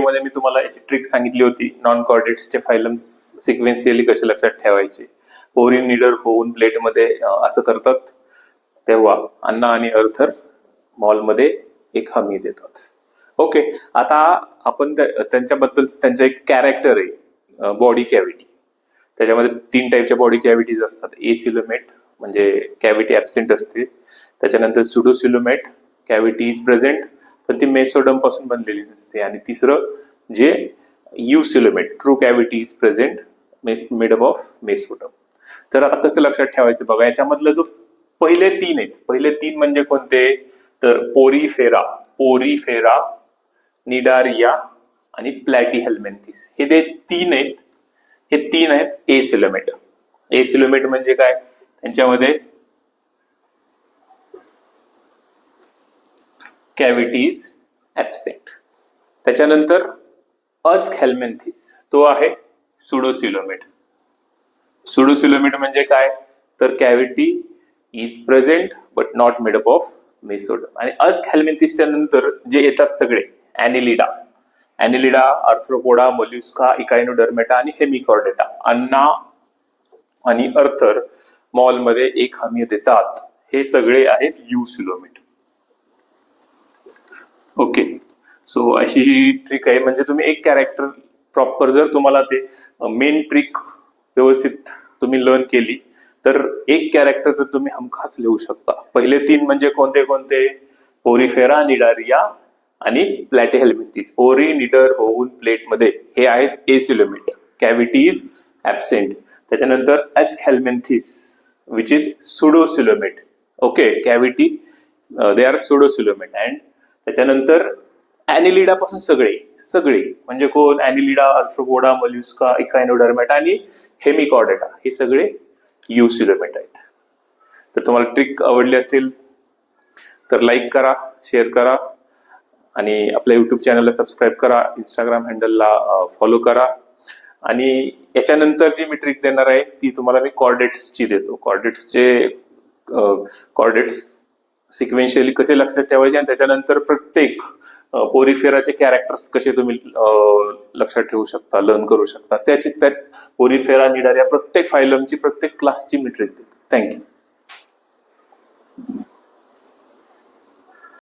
व्हिडिओमध्ये मी तुम्हाला याची ट्रिक सांगितली होती. नॉन कॉर्डेट्सचे फायलम्स सिक्वेन्सियली कसे लक्षात ठेवायचे? पोरी निडर होऊन प्लेटमध्ये असं करतात. तेव्हा अण्णा आणि अर्थर मॉलमध्ये एक हमी देतात. ओके आता आपण त्यांच्याबद्दल त्यांचं एक कॅरेक्टर आहे बॉडी कॅव्हिटी त्याच्यामध्ये तीन टाईपच्या बॉडी कॅव्हिटीज असतात. ए सिलोमेट म्हणजे कॅव्हिटी ॲबसेंट असते. त्याच्यानंतर सुडोसिलोमेट कॅव्हिटी इज प्रेझेंट तर ती मेसोडमपासून बनलेली नसते. आणि तिसरं जे eucoelomate true cavity is present made up of mesoderm तर आता कसं लक्षात ठेवायचं? बघा याच्यामधलं जो पहिले तीन आहेत. पहिले तीन म्हणजे कोणते? तर पोरीफेरा पोरीफेरा निडारिया आणि प्लॅटी हेल्मेंथिस हे जे तीन आहेत हे तीन आहेत ए सिलोमेट ए सिलोमेट म्हणजे काय? त्यांच्यामध्ये कॅव्हिटी इज ॲबसेंट त्याच्यानंतर अस्क तो आहे सुडोसिलोमेट सुडोसिलोमेट म्हणजे काय? तर cavity is present but not made up of mesoderm आणि अस्क नंतर जे येतात सगळे अॅनिलिडा अॅनिलिडा आर्थ्रोपोडा मोल्युस्का इकायनोडर्मेटा आणि हेमिकॉर्डेटा अन्ना आणि अर्थर मॉलमध्ये एक हमी देतात. हे सगळे आहेत यू ओके सो अशी ही ट्रिक आहे. म्हणजे तुम्ही एक कॅरेक्टर प्रॉपर जर तुम्हाला ते मेन ट्रिक व्यवस्थित तुम्ही लर्न केली तर एक कॅरेक्टर तर तुम्ही हमखास लिहू शकता. पहिले तीन म्हणजे कोणते कोणते? पोरीफेरा निडारिया आणि प्लॅटे प्लॅटेहेल्मिथिस ओरी निडर होऊन प्लेटमध्ये. हे आहेत acoelomate cavity is absent त्याच्यानंतर aschelminthes which is pseudocoelomate okay cavity they are pseudocoelomate and त्याच्यानंतर अॅनिलिडापासून सगळे सगळे म्हणजे कोण? अॅनिलिडा अर्थ्रोपोडा मल्युस्का इकायनोडर्मेटा आणि हेमिकॉडेटा हे सगळे युसिलोमेट आहेत. तर तुम्हाला ट्रिक आवडली असेल तर लाईक करा शेअर करा आणि आपल्या यूट्यूब चॅनलला सबस्क्राईब करा इंस्टाग्राम हँडलला फॉलो करा. आणि याच्यानंतर जी मी ट्रिक देणार आहे ती तुम्हाला मी कॉर्डेट्सची देतो. कॉर्डेट्सचे कॉर्डेट्स सिक्वेन्शियली कसे लक्षात ठेवायचे आणि त्याच्यानंतर प्रत्येक पोरीफेराचे कॅरेक्टर्स कसे तुम्ही लक्षात ठेवू शकता लर्न करू शकता. त्याची त्या पोरीफेरा निडार या प्रत्येक फायलमची प्रत्येक क्लासची मिट्रिक देते. थँक्यू